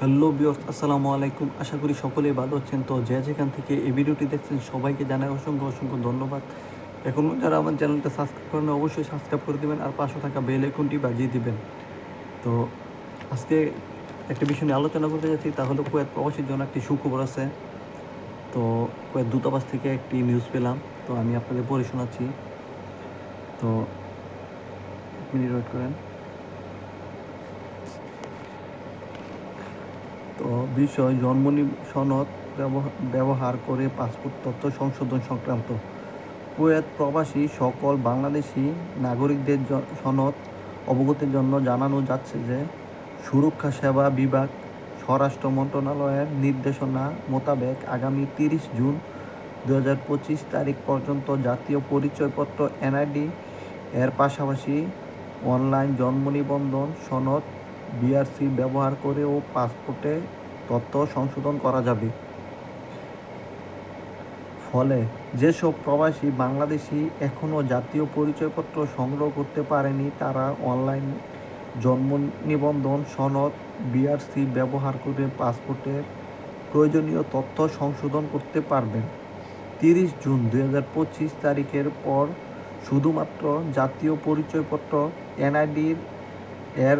Hello বিয়স আসসালামু আলাইকুম। আশা করি সকলেই ভালো আছেন। তো যে যেখান থেকে এই ভিডিওটি দেখছেন, সবাইকে জানাই অসংখ্য অসংখ্য ধন্যবাদ। এখনও যারা আমার চ্যানেলটা সাবস্ক্রাইব করেন অবশ্যই সাবস্ক্রাইব করে দেবেন আর পাশে থাকা বেল আইকনটি বাজিয়ে দিবেন। তো আজকে একটা বিষয় নিয়ে আলোচনা করতে যাচ্ছি, তা হলো কুয়েত প্রবাসীর জন্য একটি সুখবর আছে। তো কুয়েত দূতাবাস থেকে একটি নিউজ পেলাম, তো আমি আপনাদের পড়ে শোনাচ্ছি। তো এক মিনিট ওয়েট করেন। বিষয় জন্ম সনদ ব্যবহার ব্যবহার করে পাসপোর্ট তথ্য সংশোধন সংক্রান্ত। কুয়েত প্রবাসী সকল বাংলাদেশি নাগরিকদের সনদ অবগতির জন্য জানানো যাচ্ছে যে, সুরক্ষা সেবা বিভাগ, স্বরাষ্ট্র মন্ত্রণালয়ের নির্দেশনা মোতাবেক আগামী তিরিশ জুন দু হাজার পঁচিশ তারিখ পর্যন্ত জাতীয় পরিচয়পত্র এনআইডি এর পাশাপাশি অনলাইন জন্ম নিবন্ধন সনদ বিআরসি ব্যবহার করে ও পাসপোর্টে তথ্য সংশোধন করা যাবে। ফলে যেসব প্রবাসী বাংলাদেশি এখনও জাতীয় পরিচয়পত্র সংগ্রহ করতে পারেনি, তারা অনলাইন জন্ম নিবন্ধন সনদ বিআরসি ব্যবহার করে পাসপোর্টের প্রয়োজনীয় তথ্য সংশোধন করতে পারবেন। তিরিশ জুন দু হাজার পঁচিশ তারিখের পর শুধুমাত্র জাতীয় পরিচয়পত্র এনআইডির এর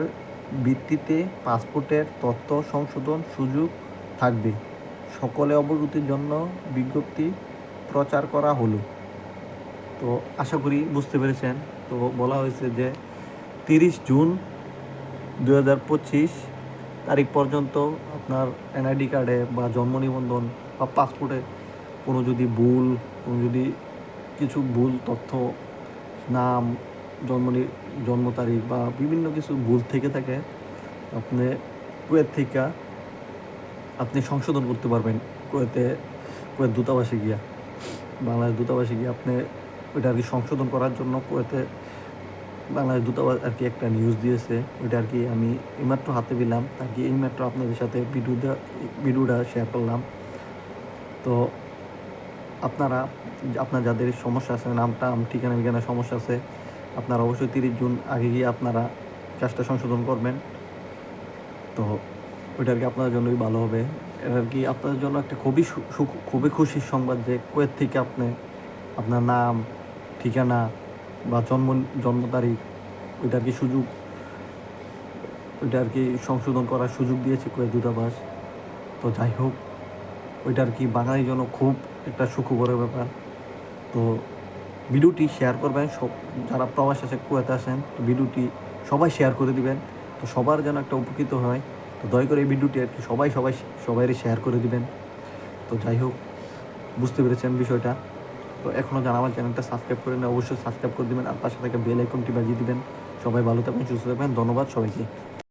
ভিত্তিতে পাসপোর্টের তথ্য সংশোধন সুযোগ থাকবে। সকলে অবগতির জন্য বিজ্ঞপ্তি প্রচার করা হলো। তো আশা করি বুঝতে পেরেছেন। তো বলা হয়েছে যে তিরিশ জুন দু হাজার পঁচিশ তারিখ পর্যন্ত আপনার এনআইডি কার্ডে বা জন্ম নিবন্ধন বা পাসপোর্টে কোনো যদি ভুল, কোনো যদি কিছু ভুল তথ্য, নাম জন্ম জন্ম তারিখ বা বিভিন্ন কিছু ভুল থেকে থাকে, আপনি কুয়েত থেকে আপনি সংশোধন করতে পারবেন কুয়েতে, কুয়েত দূতাবাসে গিয়া। বাংলাদেশ দূতাবাসে গিয়ে আপনি ওইটা আর কি সংশোধন করার জন্য কুয়েতে বাংলাদেশ দূতাবাস আর কি একটা নিউজ দিয়েছে, ওইটা আর কি আমি এইমাত্র হাতে পেলাম, আর কি এইমাত্র আপনাদের সাথে ভিডিওটা ভিডিওটা শেয়ার করলাম। তো আপনারা, আপনার যাদের সমস্যা আছে, নামটা আম ঠিকানা ঠিকানা সমস্যা আছে আপনারা অবশ্যই তিরিশ জুন আগে গিয়ে আপনারা কাজটা সংশোধন করবেন। তো ওইটা আর কি আপনাদের জন্যই ভালো হবে। এটা আর কি আপনাদের জন্য একটা খুবই খুবই খুশির সংবাদ যে কুয়েত থেকে আপনি, আপনার নাম, ঠিকানা বা জন্ম জন্ম তারিখ, ওইটা আর কি সুযোগ, ওইটা আর কি সংশোধন করার সুযোগ দিয়েছে কুয়েত দূতাবাস। তো যাই হোক, ওইটা আর কি বাঙালির জন্য খুব একটা সুখবরের ব্যাপার। তো ভিডিওটি শেয়ার করবেন। সব যারা প্রবাস আছে, কুয়েতে আসেন তো ভিডিওটি সবাই শেয়ার করে দিবেন। তো সবার যেন একটা উপকৃত হয়, তো দয়া করে এই ভিডিওটি আর কি সবাই সবাই সবাই শেয়ার করে দিবেন। তো যাই হোক, বুঝতে পেরেছেন বিষয়টা। তো এখনও যারা আমার চ্যানেলটা সাবস্ক্রাইব করেন অবশ্যই সাবস্ক্রাইব করে দিবেন। আর পাশে থেকে বেল আইকনটি বাজিয়ে দিবেন। সবাই ভালো থাকবেন, সুস্থ থাকবেন। ধন্যবাদ সবাইকে।